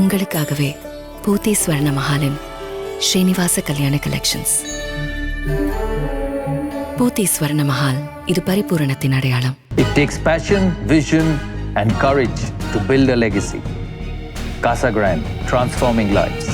உங்களுக்காகவே பூத்தி ஸ்வர்ண மகாலின் ஸ்ரீனிவாச கல்யாண கலெக்ஷன்ஸ் பூத்தி ஸ்வர்ண மஹால் இது பரிபூரணத்தின் அடையாளம் it takes passion vision and courage to build a legacy Casa Grande transforming lives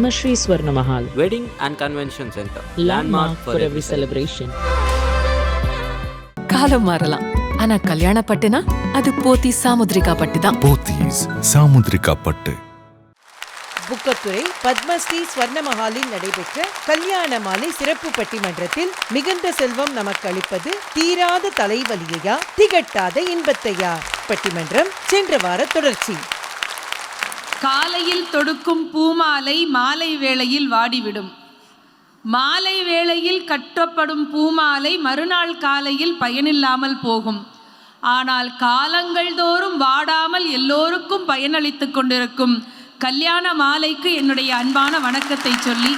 Padmashri Swarna Mahal, Wedding and Convention Center. landmark for every celebration. காலம் மாறலாம். ஆனா கல்யாண பட்டுனா அது போத்தி சாமுத்ரிகா பட்டு தான். போத்தீஸ் சாமுத்ரிகா பட்டு. புக்கத்துறை பத்மஸ்ரீ ஸ்வர்ணமஹாலில் நடைபெற்ற கல்யாண மாலை சிறப்பு பட்டிமன்றத்தில் மிகுந்த செல்வம் நமக்கு அளிப்பது தீராத தலைவலியையா திகட்டாத இன்பத்தையா? பட்டிமன்றம் சென்ற வார தொடர்ச்சி. காலையில் தொடுக்கும் பூமாலை மாலை வேளையில் வாடிவிடும். மாலை வேளையில் கட்டப்படும் பூமாலை மறுநாள் காலையில் பயனில்லாமல் போகும். ஆனால் காலங்கள் தோறும் வாடாமல் எல்லோருக்கும் பயனளித்து கொண்டிருக்கும். கல்யாண மாலைக்கு என்னுடைய அன்பான வணக்கத்தை சொல்லி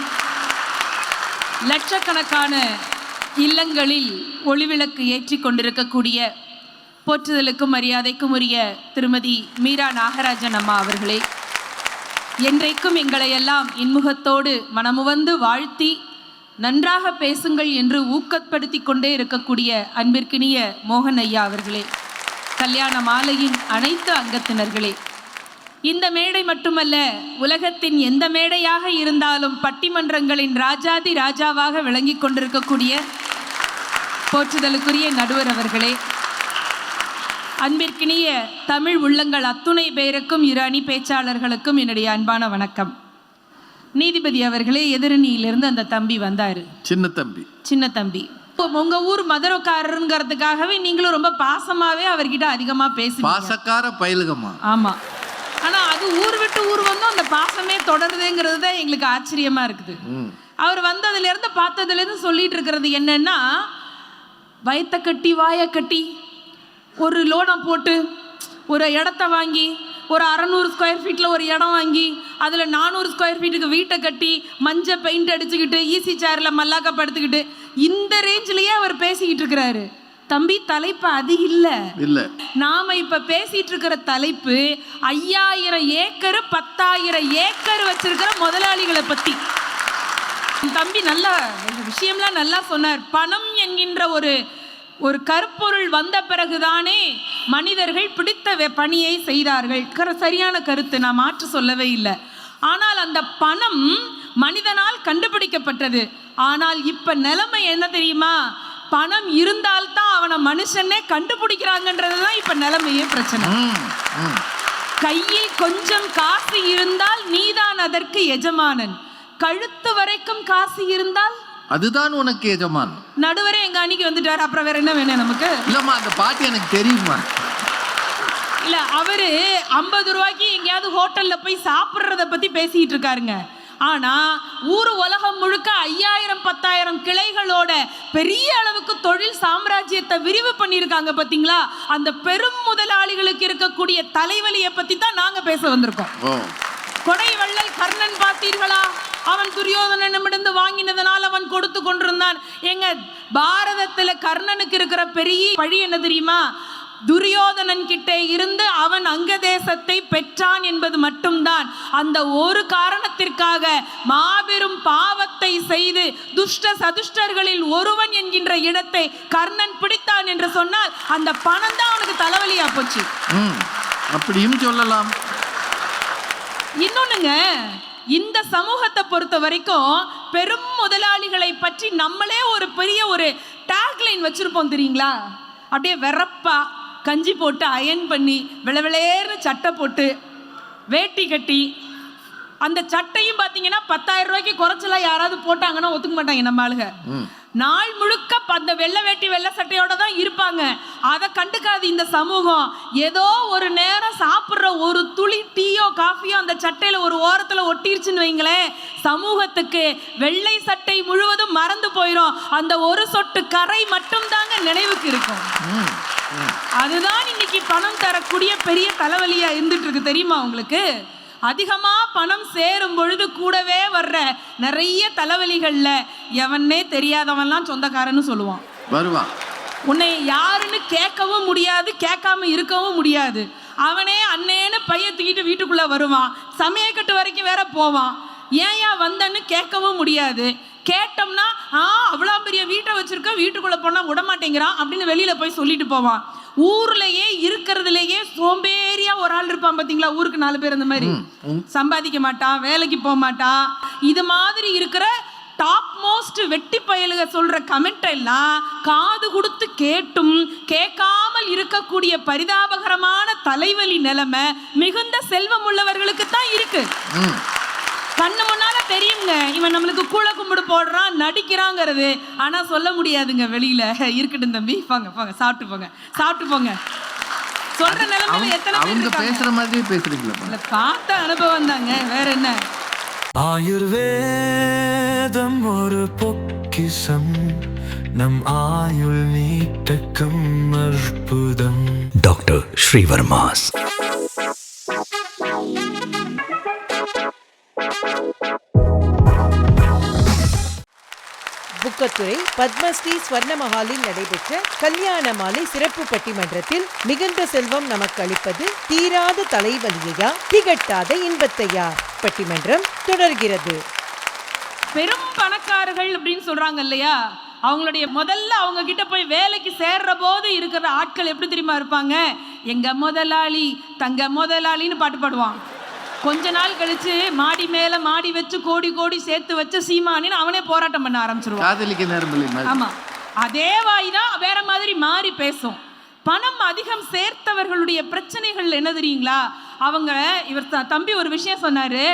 லட்சக்கணக்கான இல்லங்களில் ஒளிவிளக்கு ஏற்றி கொண்டிருக்கக்கூடிய போற்றுதலுக்கும் மரியாதைக்கும் உரிய திருமதி மீரா நாகராஜன் அம்மா அவர்களே. என்றைக்கும் எங்களை எல்லாம் இன்முகத்தோடு மனமுவந்து வாழ்த்தி நன்றாக பேசுங்கள் என்று ஊக்கப்படுத்தி கொண்டே இருக்கக்கூடிய அன்பிற்கினிய மோகன் ஐயா அவர்களே கல்யாண மாலையின் அனைத்து அங்கத்தினர்களே இந்த மேடை மட்டுமல்ல உலகத்தின் எந்த மேடையாக இருந்தாலும் பட்டிமன்றங்களின் ராஜாதி ராஜாவாக விளங்கிக் கொண்டிருக்கக்கூடிய போற்றுதலுக்குரிய நடுவர் அவர்களே அன்பிற்கினிய தமிழ் உள்ளங்கள் அத்துணை பேருக்கும் இரு அணி பேச்சாளர்களுக்கும் என்னுடைய அன்பான வணக்கம். நீதிபதி அவர்களே எதிரணியிலிருந்து அந்த தம்பி வந்தார். சின்ன தம்பி. சின்ன தம்பி. உங்க ஊர் மதுரக்காரருங்கிறதுக்காகவே நீங்களும் ரொம்ப பாசமாவே அவர்கிட்ட அதிகமா பேசுவீங்க பாசக்கார பயிலுகமா ஆமா. ஆனா அது ஊர் விட்டு ஊர் வந்தும் அந்த பாசமே தொடருதுங்கிறது தான் எங்களுக்கு ஆச்சரியமா இருக்குது. அவர் வந்ததுல இருந்து பார்த்ததுல இருந்து சொல்லிட்டு இருக்கிறது என்னன்னா வயத்தை கட்டி வாயை கட்டி ஒரு லோனை போட்டு ஒரு இடத்த வாங்கி ஒரு அறநூறு ஸ்கொயர் ஃபீட்டில் ஒரு இடம் வாங்கி அதில் நானூறு ஸ்கொயர் ஃபீட்டுக்கு வீட்டை கட்டி மஞ்சள் பெயிண்ட் அடிச்சுக்கிட்டு ஈசி சேரில் மல்லாக்க படுத்துக்கிட்டு இந்த ரேஞ்சிலேயே அவர் பேசிக்கிட்டு இருக்கிறாரு. தம்பி தலைப்பு அது இல்லை. இல்ல. நாம இப்ப பேசிட்டு இருக்கிற தலைப்பு ஐயாயிரம் ஏக்கர் பத்தாயிரம் ஏக்கர் வச்சிருக்கிற முதலாளிகளை பத்தி. தம்பி நல்லா விஷயம்லாம் நல்லா சொன்னார். பணம் என்கின்ற ஒரு ஒரு கருப்பொருள் வந்த பிறகுதானே மனிதர்கள் பிடித்த பணியை செய்தார்கள். கர- சரியான கருத்து நான் மாற்று சொல்லவே இல்லை. ஆனால் அந்த பணம் மனிதனால் கண்டுபிடிக்கப்பட்டது. ஆனால் இப்ப நிலைமை என்ன தெரியுமா? பணம் இருந்தால்தான் அவனை மனுஷனே கண்டுபிடிக்கிறாங்கன்றது தான் இப்ப நிலைமையே பிரச்சனை. கையில் கொஞ்சம் காசு இருந்தால் நீதான் அதற்கு எஜமானன். கழுத்து வரைக்கும் காசு இருந்தால் அதுதான் உனக்கு எஜமான். நடுவரே எங்க அன்னைக்கு வந்துட்டாரு அப்புறம் வேற என்ன வேணும் நமக்கு? இல்லம்மா அந்த பாட்டு எனக்கு தெரியுமா இல்ல அவரு ஐம்பது ரூபாய்க்கு எங்கேயாவது ஹோட்டல்ல போய் சாப்பிட்றத பத்தி பேசிட்டு இருக்காருங்க. ஆனா ஊர் உலகம் முழுக்க ஐயாயிரம் பத்தாயிரம் கிளைகளோட பெரிய அளவுக்கு தொழில் சாம்ராஜ்யத்தை விரிவு பண்ணியிருக்காங்க பாத்தீங்களா? அந்த பெரும் முதலாளிகளுக்கு இருக்க இருக்கக்கூடிய தலைவலியை பத்தி தான் நாங்க பேச வந்திருக்கோம். கொடை வள்ளல் கர்ணன் பார்த்தீர்களா? அவன் துரியோதனனிடமிருந்து வாங்கினதனால் அவன் கொடுத்து கொண்டிருந்தான். எங்க பாரதத்துல கர்ணனுக்கு இருக்கிற பெரிய பழி என்ன தெரியுமா? துரியோதனன் கிட்டே இருந்து அவன் அங்க தேசத்தை பெற்றான் என்பது மட்டும்தான். அந்த ஒரு காரணத்திற்காக மாபெரும் பாவத்தை செய்து துஷ்ட சதுஷ்டர்களில் ஒருவன் என்கின்ற இடத்தை கர்ணன் பிடித்தான் என்று சொன்னால் அந்த பணம் தான் அவனுக்கு தலைவலியா போச்சு. அப்படியும் சொல்லலாம். இன்னொன்னுங்க இந்த சமூகத்தை பொறுத்த வரைக்கும் பெரும் முதலாளிகளை பற்றி நம்மளே ஒரு பெரிய ஒரு டேக்லைன் வச்சுருப்போம் தெரியுங்களா? அப்படியே வெறப்பா கஞ்சி போட்டு அயன் பண்ணி விளவிளேர்னு சட்டை போட்டு வேட்டி கட்டி அந்த சட்டையும் பார்த்தீங்கன்னா பத்தாயிரம் ரூபாய்க்கு குறைச்சலாம் யாராவது போட்டாங்கன்னா ஒத்துக்க மாட்டாங்க நம்ம ஆளுங்க. நாள் முழுக்க அந்த வெள்ளை வேட்டி வெள்ளை சட்டையோட தான் இருப்பாங்க. அதை கண்டுக்காது இந்த சமூகம். ஏதோ ஒரு நேரம் சாப்பிட்ற ஒரு துளி டீயோ காஃபியோ அந்த சட்டையில ஒரு ஓரத்துல ஒட்டிருச்சுன்னு வைங்களேன். சமூகத்துக்கு வெள்ளை சட்டை முழுவதும் மறந்து போயிடும் அந்த ஒரு சொட்டு கரை மட்டும் தாங்க நினைவுக்கு இருக்கும். அதுதான் இன்னைக்கு பணம் தரக்கூடிய பெரிய தலைவலியா இருந்துட்டு இருக்கு. தெரியுமா உங்களுக்கு? அதிகமா பணம் சேரும் பொழுது கூடவே வர்ற நிறைய தலைவலிகள்ல எவனே தெரியாதவன்லாம் சொந்தக்காரன்னு சொல்லுவான். வருவான். உன்னை யாருன்னு கேட்கவும் முடியாது கேட்காம இருக்கவும் முடியாது. அவனே அண்ணேன்னு பைய தூக்கிட்டு வீட்டுக்குள்ள வருவான். சமயக்கட்டு வரைக்கும் வேற போவான். ஏன் வந்தன்னு கேட்கவும் முடியாது. கேட்டோம்னா ஆ அவ்வளோ பெரிய வீட்டை வச்சிருக்க வீட்டுக்குள்ள போனா விட மாட்டேங்கிறான் அப்படின்னு வெளியில போய் சொல்லிட்டு போவான். ஊர்லயே இருக்கிறதுலயே சோம்பேறியா ஒரு ஆள் இருப்பான் பாத்தீங்களா? ஊருக்கு நாலு பேர் அந்த மாதிரி. சம்பாதிக்க மாட்டான் வேலைக்கு போக மாட்டான் இது மாதிரி இருக்கிற டாப் மோஸ்ட் வெட்டி பயலுக சொல்ற கமெண்ட் எல்லாம் காது கொடுத்து கேட்டும் கேட்காமல் இருக்கக்கூடிய பரிதாபகரமான தலைவலி நிலைமை மிகுந்த செல்வம் உள்ளவர்களுக்கு தான் இருக்கு கண்ணு முன்னால தெரியுங்க. இவன் நம்மளுக்கு கூழ கும்பிடு போடுறான் நடிக்கிறாங்கிறது. ஆனா சொல்ல முடியாதுங்க வெளியில. இருக்கட்டும் தம்பி. போங்க போங்க. சாப்பிட்டு போங்க. சாப்பிட்டு போங்க. சொல்ற நிலைமையில எத்தனை பேர்? பேசுற மாதிரியே பேசுறீங்களா? இல்ல, பார்த்த அனுபவம் தாங்க. வேற என்ன? ஆயுர்வேதம் ஒரு பொக்கிசம் நம் ஆயுள் நீட்டக்கும் அற்புதம். டாக்டர் ஸ்ரீவர்மாஸ். புக்கத்துறை பத்மஸ்ரீ ஸ்வர்ணமஹாலில் நடைபெற்ற கல்யாண மாலை சிறப்பு பட்டிமன்றத்தில் மிகுந்த செல்வம் நமக்கு அளிப்பது தீராத தலைவலியையா? திகட்டாத இன்பத்தையா? பட்டிமன்றம் தொடர்கிறது. பெரும் பணக்காரர்கள் அப்படின்னு சொல்றாங்க இல்லையா? அவங்களுடைய முதல்ல அவங்க கிட்ட போய் வேலைக்கு சேர்ற போது இருக்கிற ஆட்கள் எப்படி தெரியுமா இருப்பாங்க? எங்க முதலாளி தங்க முதலாளின்னு பாட்டு பாடுவான். கொஞ்ச நாள் கழிச்சு மாடி மேல மாடி வச்சு கோடி கோடி சேர்த்து வச்ச சீமானின்னு அவனே போராட்டம் பண்ண ஆரம்பிச்சிருவான். காதலிக்க நேரம் ஆமா. அதே வாய் தான் வேற மாதிரி மாறி பேசும். பணம் அதிகம் சேர்த்தவர்களுடைய பிரச்சனைகள் என்ன தெரியுங்களா? அவங்க இவர் தம்பி ஒரு விஷயம் சொன்னாரு.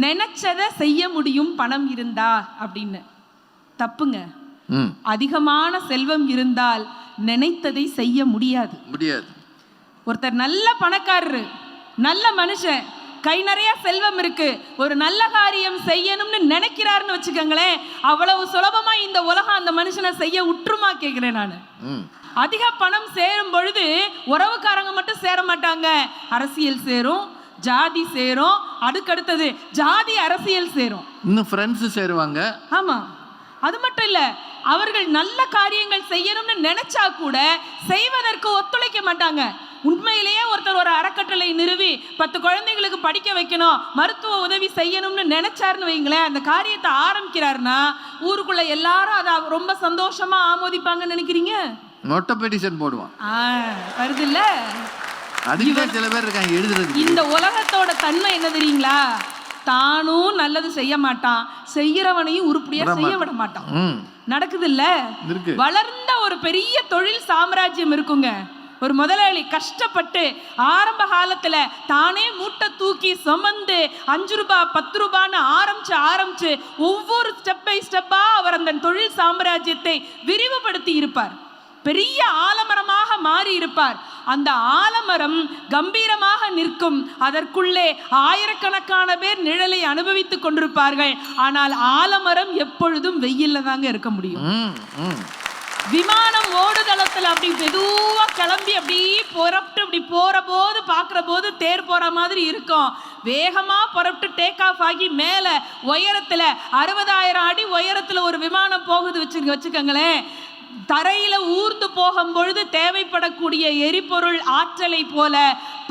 நினைச்சதை செய்ய முடியும் பணம் இருந்தா அப்படின்னு. தப்புங்க. அதிகமான செல்வம் இருந்தால் நினைத்ததை செய்ய முடியாது. முடியாது. ஒருத்தர் நல்ல பணக்காரரு நல்ல மனுஷன் கை நிறைய செல்வம் இருக்கு. ஒரு நல்ல காரியம் செய்யணும்னு நினைக்கிறாருன்னு வச்சுக்கோங்களேன் அவ்வளவு சுலபமா இந்த உலகம் அந்த மனுஷனை செய்ய உற்றுமா கேட்கிறேன் நான். அதிக பணம் சேரும் பொழுது உறவுக்காரங்க மட்டும் சேர மாட்டாங்க. அரசியல் சேரும் ஜாதி சேரும் அடுக்கடுத்தது ஜாதி அரசியல் சேரும். இன்னும் ஃப்ரெண்ட்ஸு சேருவாங்க. ஆமா. அது மட்டும் இல்ல அவர்கள் நல்ல காரியங்கள் செய்யணும்னு நினைச்சா கூட செய்வதற்கு ஒத்துழைக்க மாட்டாங்க. உண்மையிலேயே ஒருத்தர் ஒரு அறக்கட்டளை நிறுவி பத்து குழந்தைங்களுக்கு படிக்க வைக்கணும் மருத்துவ உதவி செய்யணும்னு நினைச்சாருன்னு வைங்களேன் அந்த காரியத்தை ஆரம்பிக்கிறாருன்னா ஊருக்குள்ள எல்லாரும் அதை ரொம்ப சந்தோஷமா ஆமோதிப்பாங்கன்னு நினைக்கிறீங்க? நொட்ட பெட்டிஷன் போடுவான் அதுக்கு தான் சில பேர் இருக்காங்க எழுதுறது இந்த உலகத்தோட தன்மை என்ன தெரியுங்களா? தானும் நல்லது செய்ய மாட்டான் செய்யறவனையும் உருப்படியா செய்ய. விட மாட்டான். நடக்குது இல்ல. வளர்ந்த ஒரு பெரிய தொழில் சாம்ராஜ்யம் இருக்குங்க. ஒரு முதலாளி கஷ்டப்பட்டு ஆரம்ப காலத்தில் தானே மூட்டை தூக்கி சுமந்து அஞ்சு ரூபாய் பத்து ரூபான்னு ஆரம்பிச்சு ஆரம்பிச்சு ஒவ்வொரு ஸ்டெப் பை ஸ்டெப்பாக அவர் அந்த தொழில் சாம்ராஜ்யத்தை விரிவுபடுத்தி இருப்பார். பெரிய ஆலமரமாக மாறி இருப்பார். அந்த ஆலமரம் கம்பீரமாக நிற்கும். அதற்குள்ளே ஆயிரக்கணக்கான பேர் நிழலை அனுபவித்துக் கொண்டிருப்பார்கள். ஆனால் ஆலமரம் எப்பொழுதும் வெயில்ல தாங்க இருக்க முடியும். விமானம் ஓடுதளத்தில் அப்படி மெதுவாக கிளம்பி அப்படி புறப்பட்டு அப்படி போகிற போது பார்க்குற போது தேர் போகிற மாதிரி இருக்கும். வேகமாக புறப்பட்டு டேக் ஆஃப் ஆகி மேலே உயரத்தில் அறுபதாயிரம் அடி உயரத்தில் ஒரு விமானம் போகுது வச்சு வச்சுக்கோங்களேன். தரையில ஊர்ந்து போகும் பொழுது தேவைப்படக்கூடிய எரிபொருள் ஆற்றலை போல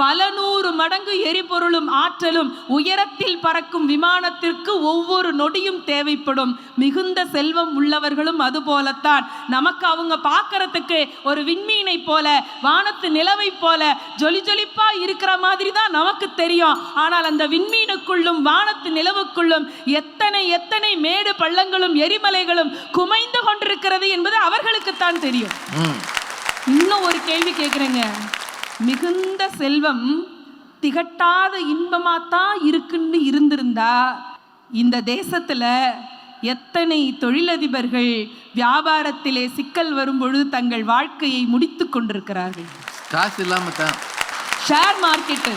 பல நூறு மடங்கு எரிபொருளும் ஆற்றலும் உயரத்தில் பறக்கும் விமானத்திற்கு ஒவ்வொரு நொடியும் தேவைப்படும். மிகுந்த செல்வம் உள்ளவர்களும் அதுபோலத்தான் நமக்கு அவங்க பார்க்கறதுக்கு ஒரு விண்மீனை போல வானத்து நிலவை போல ஜொலி ஜொலிப்பா இருக்கிற மாதிரி தான் நமக்கு தெரியும். ஆனால் அந்த விண்மீனுக்குள்ளும் வானத்து நிலவுக்குள்ளும் எத்தனை எத்தனை மேடு பள்ளங்களும் எரிமலைகளும் குமைந்து கொண்டிருக்கிறது என்பது அவர்கள் அவர்களுக்குத்தான் தெரியும். இன்னும் ஒரு கேள்வி கேட்குறேங்க மிகுந்த செல்வம் திகட்டாத இன்பமாத்தான் இருக்குன்னு இருந்திருந்தா இந்த தேசத்துல எத்தனை தொழிலதிபர்கள் வியாபாரத்திலே சிக்கல் வரும்பொழுது தங்கள் வாழ்க்கையை முடித்து கொண்டிருக்கிறார்கள். காசு இல்லாம தான். ஷேர் மார்க்கெட்டு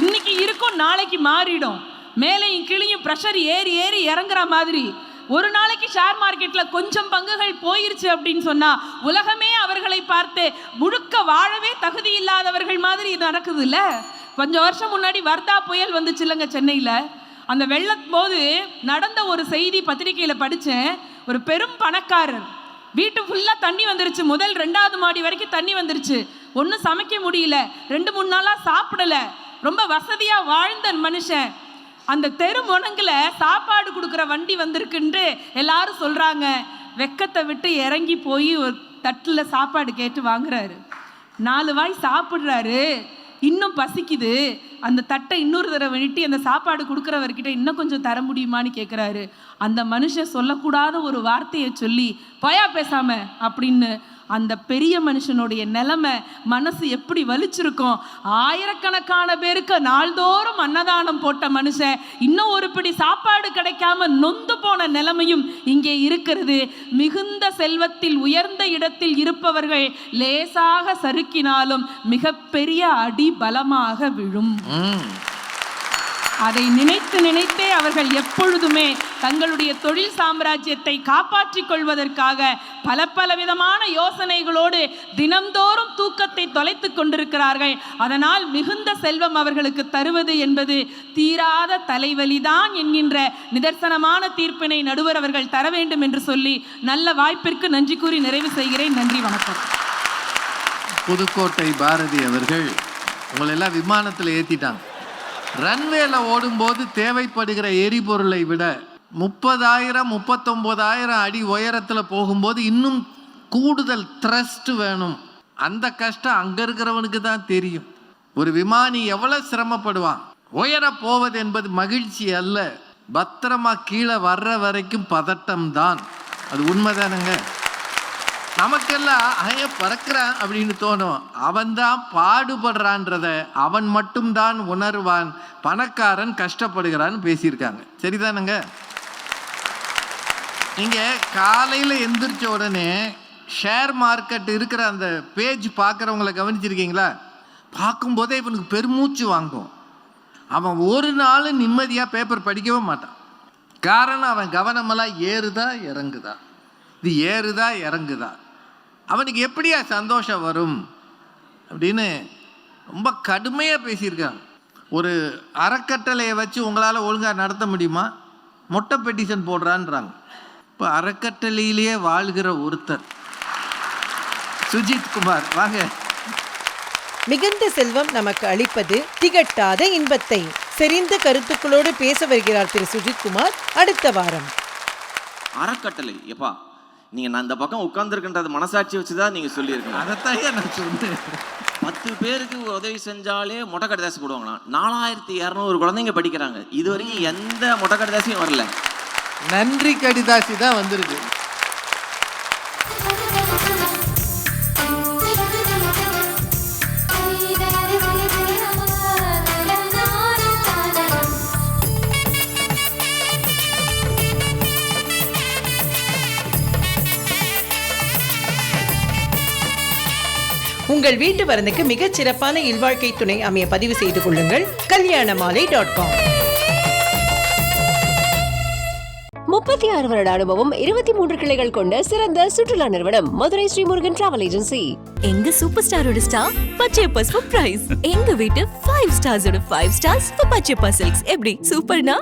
இன்னைக்கு இருக்கும் நாளைக்கு மாறிடும். மேலையும் கீழையும் ப்ரெஷர் ஏறி ஏறி இறங்குற மாதிரி ஒரு நாளைக்கு ஷேர் மார்க்கெட்ல கொஞ்சம் பங்குகள் போயிருச்சு அப்படின்னு சொன்னா உலகமே அவர்களை பார்த்து முழுக்க வாழவே தகுதி இல்லாதவர்கள் மாதிரி இது நடக்குது இல்ல கொஞ்சம் வருஷம் முன்னாடி வர்தா புயல் வந்துச்சு இல்லைங்க சென்னையில். அந்த வெள்ளம் போது நடந்த ஒரு செய்தி பத்திரிக்கையில் படித்தேன் ஒரு பெரும் பணக்காரர். வீட்டு ஃபுல்லாக தண்ணி வந்துருச்சு. முதல் ரெண்டாவது மாடி வரைக்கும் தண்ணி வந்துருச்சு. ஒன்றும் சமைக்க முடியல. ரெண்டு மூணு நாளாக சாப்பிடல. ரொம்ப வசதியாக வாழ்ந்த மனுஷன். அந்த தெரு முனங்கில் சாப்பாடு கொடுக்குற வண்டி வந்திருக்குன்ட்டு எல்லாரும் சொல்கிறாங்க வெக்கத்தை விட்டு இறங்கி போய் ஒரு தட்டில் சாப்பாடு கேட்டு வாங்குறாரு. நாலு வாய் சாப்பிட்றாரு இன்னும் பசிக்குது. அந்த தட்டை இன்னொரு தடவை வெட்டி அந்த சாப்பாடு கொடுக்குறவர்கிட்ட இன்னும் கொஞ்சம் தர முடியுமான்னு கேட்குறாரு அந்த மனுஷன் சொல்லக்கூடாத ஒரு வார்த்தையை சொல்லி பயா பேசாம அப்படின்னு அந்த பெரிய மனுஷனுடைய நிலைமை மனசு எப்படி வலிச்சிருக்கும்? ஆயிரக்கணக்கான பேருக்கு நாள்தோறும் அன்னதானம் போட்ட மனுஷன் இன்னும் ஒரு பிடி சாப்பாடு கிடைக்காம நொந்து போன நிலைமையும் இங்கே இருக்கிறது. மிகுந்த செல்வத்தில் உயர்ந்த இடத்தில் இருப்பவர்கள் லேசாக சறுக்கினாலும் மிகப்பெரிய அடி பலமாக விழும். அதை நினைத்து நினைத்தே அவர்கள் எப்பொழுதுமே தங்களுடைய தொழில் சாம்ராஜ்யத்தை காப்பாற்றிக் கொள்வதற்காக பல பல விதமான யோசனைகளோடு தினம்தோறும் தூக்கத்தை தொலைத்துக் கொண்டிருக்கிறார்கள். அதனால் மிகுந்த செல்வம் அவர்களுக்கு தருவது என்பது தீராத தலைவலிதான் என்கின்ற நிதர்சனமான தீர்ப்பினை நடுவர் அவர்கள் தர வேண்டும் என்று சொல்லி நல்ல வாய்ப்பிற்கு நன்றி கூறி நிறைவு செய்கிறேன். நன்றி வணக்கம். புதுக்கோட்டை பாரதி அவர்கள் உங்களெல்லாம் விமானத்தில் ஏற்றிட்டாங்க ரன்வேல ஓடும்போது தேவைப்படுகிற எரிபொருளை விட முப்பதாயிரம் முப்பத்தொம்போதாயிரம் அடி உயரத்தில் போகும்போது இன்னும் கூடுதல் த்ரஸ்ட் வேணும். அந்த கஷ்டம் அங்கே இருக்கிறவனுக்கு தான் தெரியும். ஒரு விமானி எவ்வளோ சிரமப்படுவான்? உயர போவது என்பது மகிழ்ச்சி அல்ல. பத்திரமா கீழே வர்ற வரைக்கும் பதட்டம் தான். அது உண்மைதானுங்க? நமக்கெல்லாம் ஐய பறக்கிறான் அப்படின்னு தோணும். அவன் தான் பாடுபடுறான்றத அவன் மட்டும்தான் உணர்வான். பணக்காரன் கஷ்டப்படுகிறான்னு பேசியிருக்காங்க. சரிதானுங்க? நீங்கள் காலையில் எந்திரிச்ச உடனே ஷேர் மார்க்கெட் இருக்கிற அந்த பேஜ் பார்க்குறவங்கள கவனிச்சிருக்கீங்களா? பார்க்கும்போதே இவனுக்கு பெருமூச்சு வாங்கும். அவன் ஒரு நாள் நிம்மதியாக பேப்பர் படிக்கவே மாட்டான். காரணம் அவன் கவனமெல்லாம் ஏறுதா இறங்குதா? இது ஏறுதா இறங்குதா? அவனுக்கு எப்படியா சந்தோஷம் வரும்? அப்படின்னு ரொம்ப கடுமையாக பேசியிருக்காங்க. ஒரு அறக்கட்டளையை வச்சு உங்களால் ஒழுங்காக நடத்த முடியுமா? மொட்டை பெட்டிஷன் போடுறான்றாங்க. இப்போ அறக்கட்டளையிலேயே வாழ்கிற ஒருத்தர். சுஜித் குமார் வாங்க. மிகுந்த செல்வம் நமக்கு அளிப்பது திகட்டாத இன்பத்தை. செறிந்த கருத்துக்களோடு பேச வருகிறார் திரு சுஜித்குமார் அடுத்த வாரம். அறக்கட்டளை எப்பா? நீங்க நான் இந்த பக்கம் உட்கார்ந்துருக்கின்றது மனசாட்சி வச்சுதான் நீங்க சொல்லியிருக்கணும். அதைத்தான் நான் சொன்னேன். பத்து பேருக்கு உதவி செஞ்சாலே மொட்டை கடிதாசி போடுவாங்களாம். நாலாயிரத்தி இரநூறு குழந்தைங்க படிக்கிறாங்க. இது வரைக்கும் எந்த மொட்டை கடிதாசியும் வரல. நன்றி கடிதாசி தான் வந்திருக்கு உங்கள் வீட்டு வரனுக்கு மிகச் சிறப்பான இல்வாழ்க்கை துணை அமைய பதிவு செய்து கொள்ளுங்கள். கல்யாணமாலை டாட் காம் முப்பத்தி ஆறு வருட அனுபவம் இருபத்தி மூன்று கிளைகள் கொண்ட சிறந்த சுற்றுலா நிறுவனம் மதுரை ஸ்ரீமுருகன் டிராவல் ஏஜென்சி எங்க சூப்பர் ஸ்டாரோட ஸ்டார் பச்சையப்பா பிரைஸ் எங்க வீட்டு ஃபைவ் ஸ்டார்ஸோட ஃபைவ் ஸ்டார்ஸ் பச்சையப்பா சில்க்ஸ் எப்படி? சூப்பர்னா